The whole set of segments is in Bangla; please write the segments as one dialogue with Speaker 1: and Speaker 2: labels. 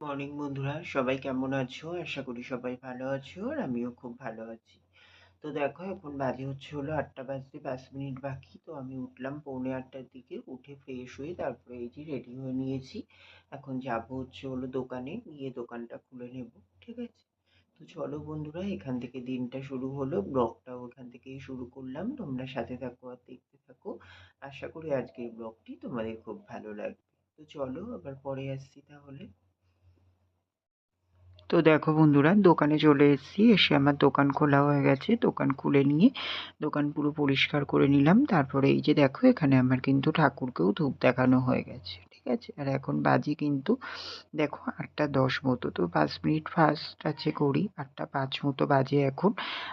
Speaker 1: মর্নিং বন্ধুরা। সবাই কেমন আছো? আশা করি সবাই ভালো আছো আর আমিও খুব ভালো আছি। তো দেখো, এখন বাজে হচ্ছে হলো আটটা বাজতে পাঁচ মিনিট বাকি। তো আমি উঠলাম পৌনে আটটার দিকে, উঠে ফ্রেশ হয়ে তারপরে এই যে রেডি হয়ে নিয়েছি। এখন যাব হচ্ছে হলো দোকানে, গিয়ে দোকানটা খুলে নেব, ঠিক আছে? তো চলো বন্ধুরা, এখান থেকে দিনটা শুরু হলো। ব্লগটাও এখান থেকেই শুরু করলাম। তোমরা সাথে থাকো আর দেখতে থাকো। আশা করি আজকের ব্লগটি তোমাদের খুব ভালো লাগবে। তো চলো, আবার পরে আসছি তাহলে। তো দেখো বন্ধুরা, দোকানে চলে এসেছি। এসে আমার দোকান খোলা হয়ে গেছে। দোকান খুলে নিয়ে দোকান পুরো পরিষ্কার করে নিলাম। তারপরে এই যে দেখো, এখানে আমার কিন্তু ঠাকুরকেও ধূপ দেখানো হয়ে গেছে। আছে আর এখন বাজে কিন্তু, দেখো আটটা দশ মতো, তো পাঁচ মিনিট ফার্স্ট আছে করি, আটটা পাঁচ মতো বাজে এখন।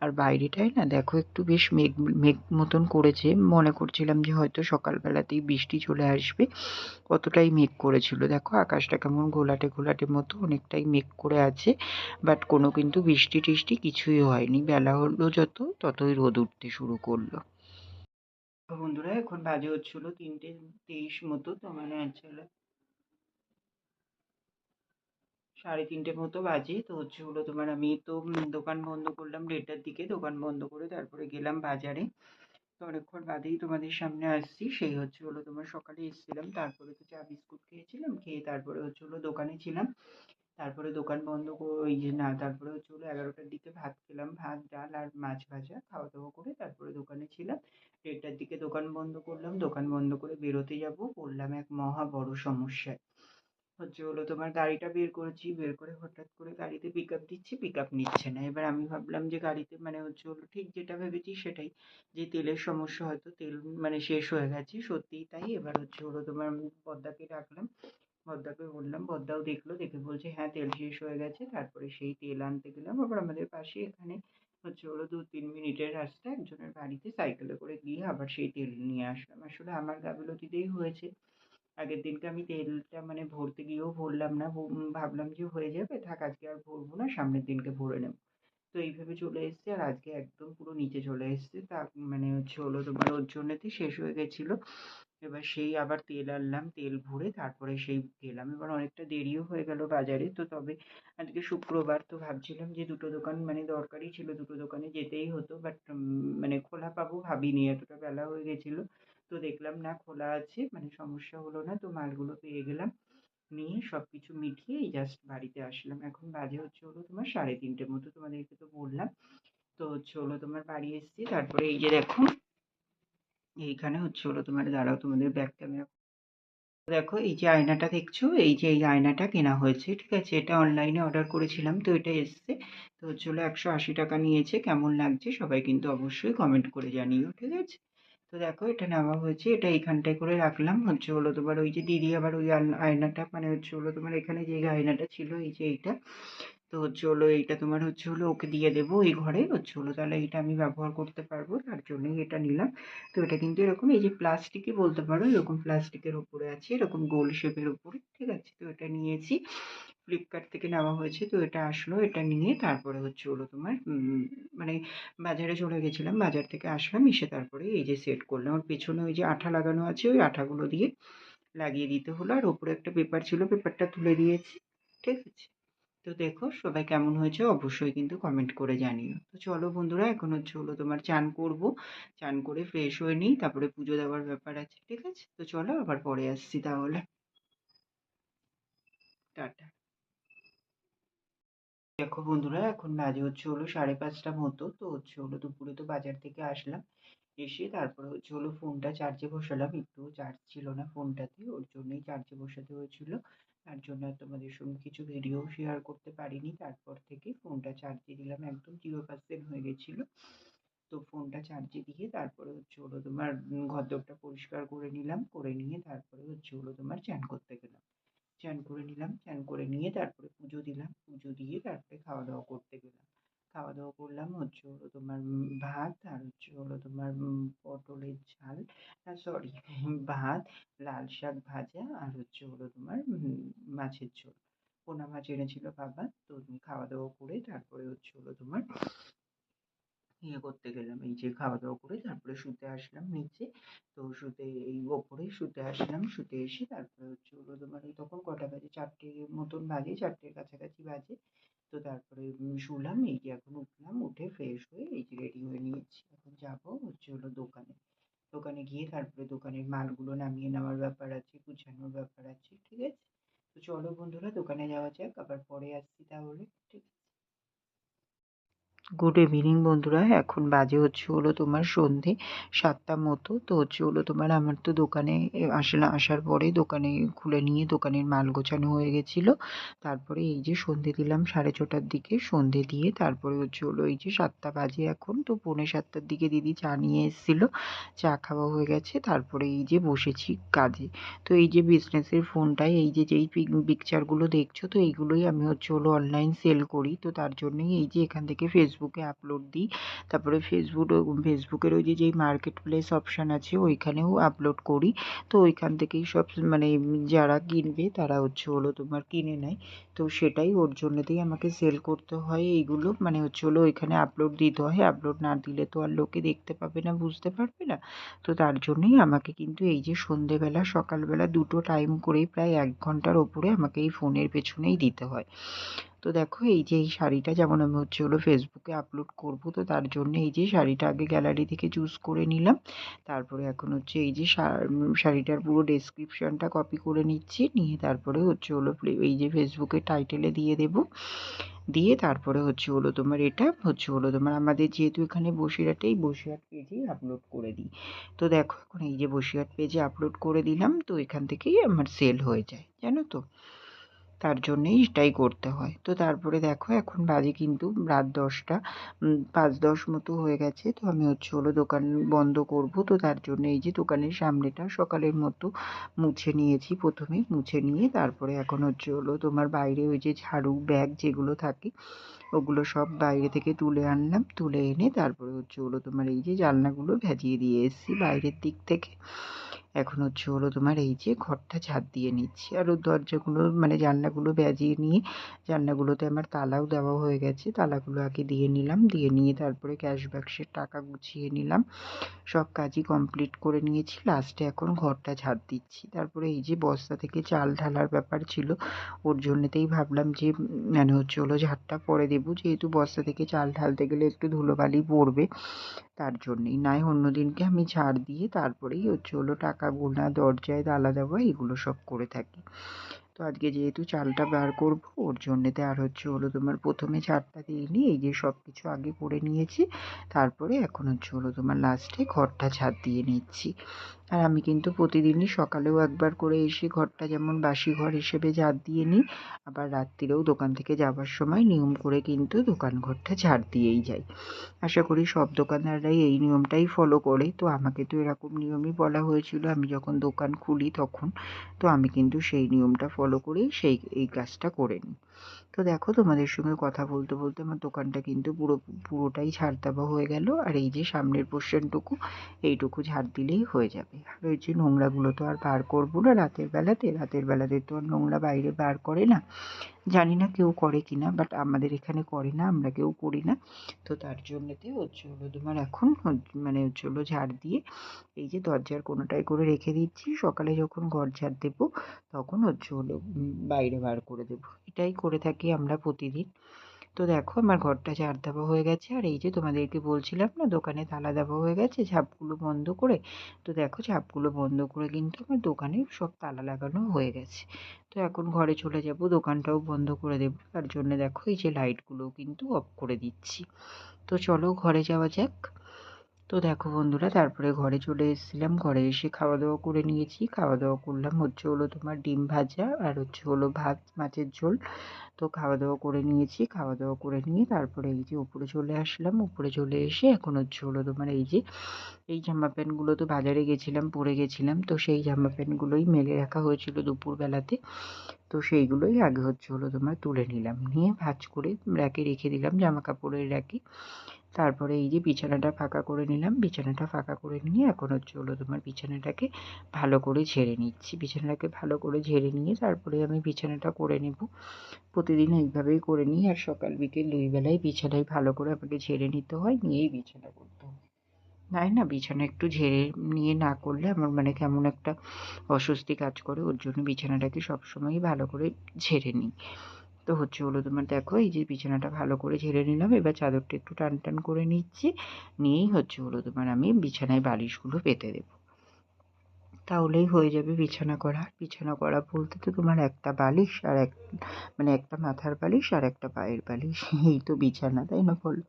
Speaker 1: আর বাইরেটাই না দেখো একটু বেশ মেঘ মেঘ মতন করেছে। মনে করছিলাম যে হয়তো সকালবেলাতেই বৃষ্টি চলে আসবে। কতটাই মেঘ করেছিল। দেখো আকাশটা কেমন ঘোলাটে ঘোলাটে মতো অনেকটাই মেঘ করে আছে। বাট কোনো কিন্তু বৃষ্টি টিষ্টি কিছুই হয়নি। বেলা হলো যত, ততই রোদ উঠতে শুরু করল। বন্ধুরা, এখন বাজে হচ্ছিল তিনটে তেইশ মতো, তো মানে আসলে সাড়ে তিনটে মতো বাজে, তো হচ্ছে হলো তোমার আমি তো দোকান বন্ধ করলাম দেড়টার দিকে, দোকান বন্ধ করে তারপরে গেলাম বাজারে। তো অনেকক্ষণ বাদেই তোমাদের সামনে আসছি, সেই হচ্ছে হলো তোমার সকালে এসেছিলাম, তারপরে তো চা বিস্কুট খেয়েছিলাম, খেয়ে তারপরে হচ্ছে হলো দোকানে ছিলাম। তারপরে দোকান বন্ধ ওই যে না, তারপরে হচ্ছে হলো এগারোটার দিকে ভাত খেলাম, ভাত, ডাল আর মাছ ভাজা খাওয়া দাওয়া করে তারপরে দোকানে ছিলাম। দেড়টার দিকে দোকান বন্ধ করলাম, দোকান বন্ধ করে বেরোতে যাব, পড়লাম এক মহা বড় সমস্যায়। হচ্ছে হলো তোমার গাড়িটা বের করেছি, বের করে হঠাৎ করে গাড়িতে পিক আপ দিচ্ছি পিক আপ নিচ্ছে না। এবার আমি ভাবলাম যে গাড়িতে মানে হচ্ছে হলো ঠিক যেটা ভেবেছি সেটাই, যে তেলের সমস্যা হয়তো তেল মানে শেষ হয়ে গেছে, সত্যিই তাই। এবার হচ্ছে হলো তোমার পদ্মাকে ডাকলাম বদ্দাকে বললাম বদ্দাও দেখল, দেখে বলছে হ্যাঁ তেল শেষ হয়ে গেছে, তারপরে সেই তেল আনতে গেলাম। আবার আমাদের পাশে এখানে হচ্ছে হলো দু তিন মিনিটের রাস্তা, একজনের বাড়িতে সাইকেলে করে গিয়ে আবার সেই তেল নিয়ে আসলাম। আসলে আমার গাফিলতিতেই হয়েছে। আগের দিনকে আমি তেলটা মানে ভরতে গিয়েও ভরলাম না ভাবলাম যে হয়ে যাবে, থাক, আজকে আর ভরবো না, সামনের দিনকে ভরে নেব। তো এইভাবে চলে এসছে, আর আজকে একদম পুরো নিচে চলে এসছে। তা মানে হচ্ছে হলো তোমার ওর জন্যেতেই শেষ হয়ে গেছিল। এবার সেই আবার তেল আনলাম, তেল ভরে তারপরে সেই গেলাম। এবার অনেকটা দেরিও হয়ে গেল বাজারে। তো তবে আজকে শুক্রবার তো ভাবছিলাম যে দুটো দোকান মানে দরকারই ছিল, দুটো দোকানে যেতেই হতো। বাট মানে খোলা পাবো ভাবিনি, এতটা বেলা হয়ে গেছিল। তো দেখলাম না, খোলা আছে মানে সমস্যা হলো না। তো মালগুলো পেয়ে গেলাম। নিয়ে সব কিছু মিটিয়ে জাস্ট বাড়িতে আসলাম। এখন বাজে হচ্ছে হলো তোমার সাড়ে তিনটে মতো তোমাদেরকে তো বললাম। তো হচ্ছে হলো তোমার বাড়ি এসেছি। তারপরে এই যে দেখো এইখানে হচ্ছে হলো তোমার, দাঁড়াও তোমাদের ব্যাক ক্যামেরা দেখো, এই যে আয়নাটা দেখছ, এই যে এই আয়নাটা কেনা হয়েছে, ঠিক আছে? এটা অনলাইনে অর্ডার করেছিলাম, তো এটা এসছে। তো হচ্ছে হলো একশো আশি টাকা নিয়েছে, কেমন লাগছে সবাই কিন্তু অবশ্যই কমেন্ট করে জানিও, ঠিক আছে? তো দেখো, এটা নেওয়া হয়েছে, এটা এইখানটায় করে রাখলাম। হচ্ছে হলো তোমার ওই যে দিদি আবার ওই আয়নাটা মানে হচ্ছে হলো তোমার এখানে যে আয়নাটা ছিল, এই যে এইটা তো হচ্ছে হলো এইটা তোমার হচ্ছে হলো ওকে দিয়ে দেবো এই ঘরে। হচ্ছে হলো তাহলে এটা আমি ব্যবহার করতে পারব, তার জন্যই এটা নিলাম। তো এটা কিন্তু এরকম এই যে প্লাস্টিকই বলতে পারো, এরকম প্লাস্টিকের ওপরে আছে, এরকম গোল শেপের ওপরে, ঠিক আছে? তো এটা নিয়েছি। ফ্লিপকার্ট থেকে নেওয়া হয়েছে, তো এটা আসলো, এটা নিয়ে তারপরে হচ্ছে হলো তোমার মানে বাজারে চলে গেছিলাম, বাজার থেকে আসলাম, এসে তারপরে এই যে সেট করলাম। ওর পেছনে ওই যে আঠা লাগানো আছে, ওই আঠাগুলো দিয়ে লাগিয়ে দিতে হলো। আর ওপরে একটা পেপার ছিল পেপারটা তুলে দিয়েছি, ঠিক আছে? তো দেখো সবাই কেমন হয়েছে অবশ্যই কিন্তু কমেন্ট করে জানিও। তো চলো বন্ধুরা, এখন হচ্ছে হলো তোমার চান করব। চান করে ফ্রেশ হয়ে নিই, তারপরে পুজো দেওয়ার ব্যাপার আছে, ঠিক আছে? তো চলো আবার পরে আসছি তাহলে। টাটা। দেখো বন্ধুরা, এখন বাজে হচ্ছে হলো সাড়ে পাঁচটা মতো, তো হচ্ছে হলো দুপুরে তো বাজার থেকে আসলাম। এসে তারপরে হচ্ছে হলো ফোনটা চার্জে বসালাম একটু চার্জ ছিল না ফোনটাতে ওর জন্যই চার্জে বসাতে হয়েছিল। তার জন্য আর তোমাদের সঙ্গে কিছু ভিডিও শেয়ার করতে পারিনি। তারপর থেকে ফোনটা চার্জে দিলাম, একদম জিরো পার্সেন্ট হয়ে গেছিল। তো ফোনটা চার্জে দিয়ে তারপরে হচ্ছে হলো তোমার ঘরদোরটা পরিষ্কার করে নিলাম, করে নিয়ে তারপরে হচ্ছে হলো তোমার চান করতে গেলাম। চান করে নিলাম, চান করে নিয়ে তারপরে পুজো দিলাম, পুজো দিয়ে তারপরে খাওয়া দাওয়া করতে গেলাম। খাওয়া দাওয়া করলাম হচ্ছে হলো তোমার ভাত আর হচ্ছে হলো তোমার পটলের ঝাল সরি ভাত, লাল শাক ভাজা আর হচ্ছে হলো তোমার মাছের ঝোল। পোনা মাছ এনেছিল বাবা, তো খাওয়া দাওয়া করে তারপরে হচ্ছে হলো তোমার ইয়ে করতে গেলাম, এই যে খাওয়া দাওয়া করে তারপরে শুতে আসলাম নিচে। তো শুতে, এই ওপরে শুতে আসলাম, শুতে এসে তারপরে হচ্ছে হলো তোমার এই তখন কটা বাজে? চারটে মতন বাজে, চারটের কাছাকাছি বাজে। তো তারপরে শুলাম এই যে এখন উঠলাম, উঠে ফ্রেশ হয়ে এই যে রেডি হয়ে নিয়েছি। এখন যাব হচ্ছে হলো দোকানে। দোকানে গিয়ে তারপরে দোকানের মালগুলো নামিয়ে নেওয়ার ব্যাপার আছে, গুছানোর ব্যাপার আছে, ঠিক আছে? তো চলো বন্ধুরা, দোকানে যাওয়া যাক, আবার পরে আসছি তাহলে, ঠিক আছে? গুড ইভিনিং বন্ধুরা। এখন বাজে হচ্ছে হলো তোমার সন্ধে সাতটা মতো। তো হচ্ছে হলো তোমার আমার তো দোকানে আসলে আসার পরে দোকানে খুলে নিয়ে দোকানের মাল গোছানো হয়ে গেছিল। তারপরে এই যে সন্ধে দিলাম সাড়ে ছটার দিকে। সন্ধে দিয়ে তারপরে হচ্ছে হলো এই যে সাতটা বাজে এখন। তো পৌনে সাতটার দিকে দিদি চা নিয়ে এসেছিল। চা খাওয়া হয়ে গেছে। তারপরে এই যে বসেছি কাজে। তো এই যে বিজনেসের ফোনটাই এই যে যেই পিকচারগুলো দেখছ, তো এইগুলোই আমি হচ্ছে হলো অনলাইন সেল করি। তো তার জন্যই এই যে এখান থেকে ফেসবুকে আপলোড দিই। তারপরে ফেসবুক ফেসবুকের ওই যে, যেই মার্কেট প্লেস অপশান আছে, ওইখানেও আপলোড করি। তো ওইখান থেকেই সব মানে যারা কিনবে, তারা হচ্ছে হলো তোমার কিনে নেয়। তো সেটাই ওর জন্যতেই আমাকে সেল করতে হয় এইগুলো। মানে হচ্ছে হলো ওইখানে আপলোড দিতে হয়। আপলোড না দিলে তো আর লোকে দেখতে পাবে না, বুঝতে পারবে না। তো তার জন্যই আমাকে কিন্তু এই যে সন্ধেবেলা, সকালবেলা দুটো টাইম করেই প্রায় এক ঘণ্টার ওপরে আমাকে এই ফোনের পেছনেই দিতে হয়। তো দেখো, এই যে এই শাড়িটা যেমন আমি হচ্ছে হলো ফেসবুকে আপলোড করব, তো তার জন্য এই যে শাড়িটা আগে গ্যালারি থেকে চুজ করে নিলাম। তারপরে এখন হচ্ছে এই যে শাড়িটার পুরো ডেসক্রিপশানটা কপি করে নিচ্ছি। নিয়ে তারপরে হচ্ছে হলো এই যে ফেসবুকে টাইটেলে দিয়ে দেব। দিয়ে তারপরে হচ্ছে হলো তোমার এটা, হচ্ছে হলো তোমার আমাদের যেহেতু এখানে বসিরহাটে, এই বসিরহাট পেজেই আপলোড করে দিই। তো দেখো, এখন এই যে বসিরহাট পেজে আপলোড করে দিলাম, তো এখান থেকেই আমার সেল হয়ে যায়, জানো তো? তার জন্যেই এটাই করতে হয়। তো তারপরে দেখো, এখন বাজে কিন্তু রাত দশটা পাঁচ দশ মতো হয়ে গেছে। তো আমি হচ্ছে হলো দোকান বন্ধ করব। তো তার জন্য এই যে দোকানের সামনেটা সকালের মতো মুছে নিয়েছি প্রথমে। মুছে নিয়ে তারপরে এখন হচ্ছে হলো তোমার বাইরে ওই যে ঝাড়ু ব্যাগ যেগুলো থাকে, ওগুলো সব বাইরে থেকে তুলে আনলাম। তুলে এনে তারপরে হচ্ছে হলো তোমার এই যে জানলাগুলো ভেজিয়ে দিয়ে এসেছি বাইরের দিক থেকে। এখন হচ্ছে হলো তোমার এই যে ঘরটা ঝাঁট দিয়ে নিচ্ছি আর ওর দরজাগুলো মানে জানলাগুলো ব্যাজিয়ে নিয়ে জানলাগুলোতে আমার তালাও দেওয়া হয়ে গেছে। তালাগুলো আগে দিয়ে নিলাম, দিয়ে নিয়ে তারপরে ক্যাশ বাক্সের টাকা গুছিয়ে নিলাম। সব কাজই কমপ্লিট করে নিয়েছি। লাস্টে এখন ঘরটা ঝাঁট দিচ্ছি। তারপরে এই যে বস্তা থেকে চাল ঢালার ব্যাপার ছিল, ওর জন্যতেই ভাবলাম যে মানে হচ্ছে হলো ঝাড়টা পরে দেবো। যেহেতু বস্তা থেকে চাল ঢালতে গেলে একটু ধুলোবালি পড়বে, তার জন্যেই। নয় অন্য দিনকে আমি ঝাড় দিয়ে তারপরেই হচ্ছে হলো টাকা গোনা, দরজায় তালা দেওয়া এগুলো সব করে থাকি। তো আজকে যেহেতু চালটা বার করব, ওর জন্যেতে আর হচ্ছে হলো তোমার প্রথমে চারটা দিইনি এই যে সব কিছু আগে করে নিয়েছি, তারপরে এখন হচ্ছে হলো তোমার লাস্টে ঘরটা ছাদ দিয়ে নিচ্ছি। আর আমি কিন্তু প্রতিদিনই সকালেও একবার করে এসে ঘরটা যেমন বাসি ঘর হিসেবে ঝাড় দিয়ে নিই, আবার রাত্রিরেও দোকান থেকে যাবার সময় নিয়ম করে কিন্তু দোকান ঘরটা ঝাড় দিয়েই যাই। আশা করি সব দোকানদাররাই এই নিয়মটাই ফলো করে। তো আমাকে তো এরকম নিয়মই বলা হয়েছিল, আমি যখন দোকান খুলি তখন, তো আমি কিন্তু সেই নিয়মটা ফলো করেই সেই, এই কাজটা করে নিই। তো দেখো তোমাদের সঙ্গে কথা বলতে বলতে আমার দোকানটা কিন্তু পুরো, পুরোটাই ঝাড় দেওয়া হয়ে গেল। আর এই যে সামনের পোর্শনটুকু এইটুকু ঝাড় দিলেই হয়ে যাবে। আর ওই যে নোংরাগুলো তো আর বার করব না, রাতের বেলাতে। রাতের বেলাতে তো আর নোংরা বাইরে বার করে না। জানি না কেউ করে কি না বাট আমাদের এখানে করে না, আমরা কেউ করি না। তো তার জন্যতে হচ্ছে হলো তোমার এখন মানে হচ্ছে হলো ঝাড় দিয়ে এই যে দরজার কোনোটাই করে রেখে দিচ্ছি। সকালে যখন ঘর ঝাড় দেবো, তখন হচ্ছে হলো বাইরে বার করে দেবো। এটাই করে থাকি আমরা প্রতিদিন। তো দেখো আমার ঘরটা ঝাড় দেওয়া হয়ে গেছে। আর এই যে তোমাদেরকে বলছিলাম না, দোকানে তালা দেওয়া হয়ে গেছে, ঝাপগুলো বন্ধ করে। তো দেখো ঝাপগুলো বন্ধ করে কিন্তু আমার দোকানে সব তালা লাগানো হয়ে গেছে। তো এখন ঘরে চলে যাব, দোকানটাও বন্ধ করে দেব। তার জন্য দেখো এই যে লাইটগুলো কিন্তু অফ করে দিচ্ছি। তো চলো ঘরে যাওয়া যাক। তো দেখো বন্ধুরা, তারপরে ঘরে চলে এসেছিলাম। ঘরে এসে খাওয়া দাওয়া করে নিয়েছি। খাওয়া দাওয়া করলাম হচ্ছে হলো তোমার ডিম ভাজা আর হচ্ছে হলো ভাত, মাছের ঝোল। তো খাওয়া দাওয়া করে নিয়েছি। খাওয়া দাওয়া করে নিয়ে তারপরে এই যে উপরে চলে আসলাম। উপরে চলে এসে এখন হচ্ছে হলো তোমার এই যে, এই জামা প্যান্টগুলো তো বাজারে গেছিলাম, পরে গেছিলাম। তো সেই জামা প্যান্টগুলোই মেলে রাখা হয়েছিল দুপুরবেলাতে। তো সেইগুলোই আগে হচ্ছে হলো তোমার তুলে নিলাম। নিয়ে ভাজ করে র্যাকে রেখে দিলাম, জামা কাপড়ের র্যাকে। তারপরে এই যে বিছানাটা ফাঁকা করে নিলাম, বিছানাটা ফাঁকা করে নিয়ে এখন হচ্ছে হলো তোমার বিছানাটাকে ভালো করে ঝেড়ে নিচ্ছি। বিছানাটাকে ভালো করে ঝেড়ে নিয়ে তারপরে আমি বিছানাটা করে নেব। প্রতিদিন এইভাবেই করে নিই আর সকাল বিকেল দুই বেলায় বিছানায় ভালো করে আমাকে ঝেড়ে নিতে হয়, নিয়েই বিছানা করতে হয়। তাই না? বিছানা একটু ঝেড়ে নিয়ে না করলে আমার মানে কেমন একটা অস্বস্তি কাজ করে, ওর জন্য বিছানাটাকে সবসময়ই ভালো করে ঝেড়ে নিই। তো হচ্ছে হলো তোমার দেখো, এই যে বিছানাটা ভালো করে ঝেড়ে নিলাম, এবার চাদরটা একটু টান টান করে নিচ্ছি। নিয়েই হচ্ছে হলো তোমার আমি বিছানায় বালিশগুলো পেতে দেবো। তাহলেই হয়ে যাবে বিছানা করা। বিছানা করা বলতে তো তোমার একটা বালিশ আর এক মানে একটা মাথার বালিশ আর একটা পায়ের বালিশ। এই তো বিছানা, তাই না বলো?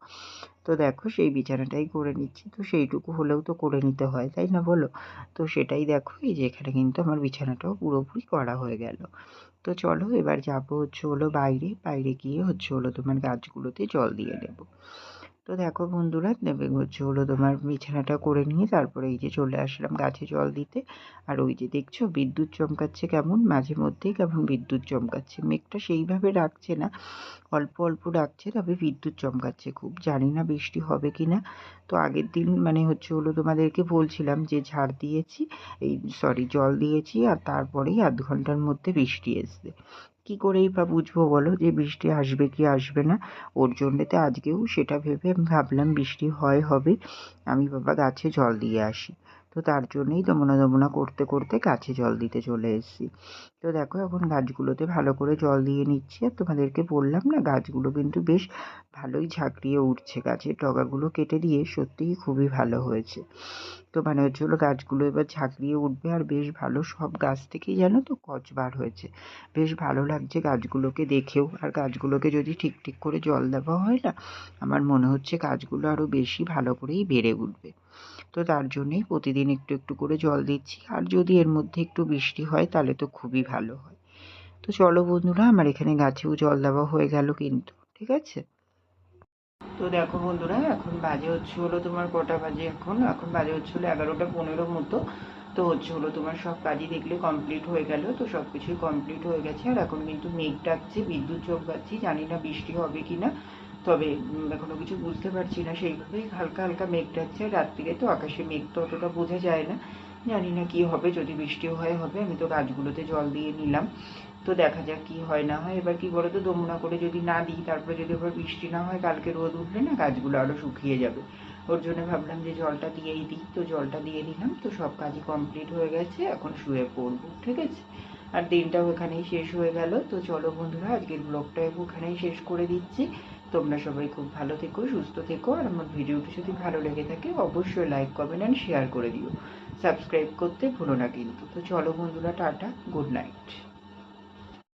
Speaker 1: তো দেখো সেই বিছানাটাই করে নিচ্ছি। তো সেইটুকু হলেও তো করে নিতে হয়, তাই না বলো? তো সেটাই দেখো, এই যে এখানে কিন্তু আমার বিছানাটাও পুরোপুরি করা হয়ে গেল। তো চলো এবার যাব হচ্ছে হলো বাইরে। বাইরে গিয়ে হচ্ছে হলো তোমার গাছগুলোতে জল দিয়ে দেবো তো দেখো বন্ধুরা হচ্ছে হলো তোমার বিছানাটা করে নিয়ে তারপরে এই যে চলে আসলাম গাছে জল দিতে। আর ওই যে দেখছ বিদ্যুৎ চমকাচ্ছে কেমন, মাঝে মধ্যেই কেমন বিদ্যুৎ চমকাচ্ছে। মেঘটা সেইভাবে রাখছে না, অল্প অল্প ডাকছে, তবে বিদ্যুৎ চমকাচ্ছে খুব। জানি না বৃষ্টি হবে কি না তো আগের দিন মানে হচ্ছে হলো তোমাদেরকে বলছিলাম যে ঝাড় দিয়েছি, এই সরি জল দিয়েছি আর তারপরেই আধ ঘণ্টার মধ্যে বৃষ্টি এসছে। কী করেই বা বুঝব বলো যে বৃষ্টি আসবে কি আসবে না? ওর জন্যেতে আজকেও সেটা ভেবে আমি ভাবলাম বৃষ্টি হয়, হবে। আমি বাবা গাছে জল দিয়ে আসি। তো তার জন্যেই দমনা দমনা করতে করতে গাছে জল দিতে চলে এসেছি। তো দেখো এখন গাছগুলোতে ভালো করে জল দিয়ে নিচ্ছি। আর তোমাদেরকে বললাম না, গাছগুলো কিন্তু বেশ ভালোই ঝাঁকড়িয়ে উঠছে, গাছের ডগাগুলো কেটে দিয়ে সত্যিই খুবই ভালো হয়েছে। তো মানে হচ্ছে হলো গাছগুলো এবার ঝাঁকড়িয়ে উঠবে আর বেশ ভালো সব গাছ থেকেই জানো তো কচ বার হয়েছে। বেশ ভালো লাগছে গাছগুলোকে দেখেও। আর গাছগুলোকে যদি ঠিক ঠিক করে জল দেওয়া হয় না, আমার মনে হচ্ছে গাছগুলো আরও বেশি ভালো করেই বেড়ে উঠবে। তো তার জন্যেই প্রতিদিন একটু একটু করে জল দিচ্ছি। আর যদি এর মধ্যে একটু বৃষ্টি হয়, তাহলে তো খুবই ভালো হয়। তো চলো বন্ধুরা, আমার এখানে গাছেও জল দেওয়া হয়ে গেল কিন্তু, ঠিক আছে? তো দেখো বন্ধুরা, এখন বাজে হচ্ছে হলো তোমার কটা বাজে এখন? এখন বাজে হচ্ছে হলো এগারোটা পনেরো মতো। তো হচ্ছে হলো তোমার সব কাজই দেখলে কমপ্লিট হয়ে গেল। তো সব কিছুই কমপ্লিট হয়ে গেছে। আর এখন কিন্তু মেঘ ডাকছে, বিদ্যুৎ চোখ পাচ্ছি জানি না বৃষ্টি হবে কি না তবে এখনও কিছু বুঝতে পারছি না। সেইভাবেই হালকা হালকা মেঘ ডাকছে। আর রাত্রিরে তো আকাশে মেঘ তো অতটা বোঝা যায় না। জানি না কি হবে, যদি বৃষ্টিও হয়, হবে। আমি তো গাছগুলোতে জল দিয়ে নিলাম। তো দেখা যাক কি হয় না হয়। এবার কি বলো তো দমনা করে যদি না দিই, তারপরে যদি আবার বৃষ্টি না হয়, কালকে রোদ উঠলে না গাছগুলো আরও শুকিয়ে যাবে। ওর জন্য ভাবলাম যে জলটা দিয়েই দিই। তো জলটা দিয়ে দিলাম তো সব কাজই কমপ্লিট হয়ে গেছে, এখন শুয়ে পড়ব, ঠিক আছে? আর দিনটাও এখানেই শেষ হয়ে গেল। তো চলো বন্ধুরা, আজকের ব্লগটা ওখানেই শেষ করে দিচ্ছি। তোমরা সবাই খুব ভালো থেকো, সুস্থ থেকো, আর আমার ভিডিওটি যদি ভালো লেগে থাকে, অবশ্যই লাইক কমেন্ট অ্যান্ড শেয়ার করে দিও। সাবস্ক্রাইব করতে ভুলো না কিন্তু। তো চলো বন্ধুরা, টাটা গুড নাইট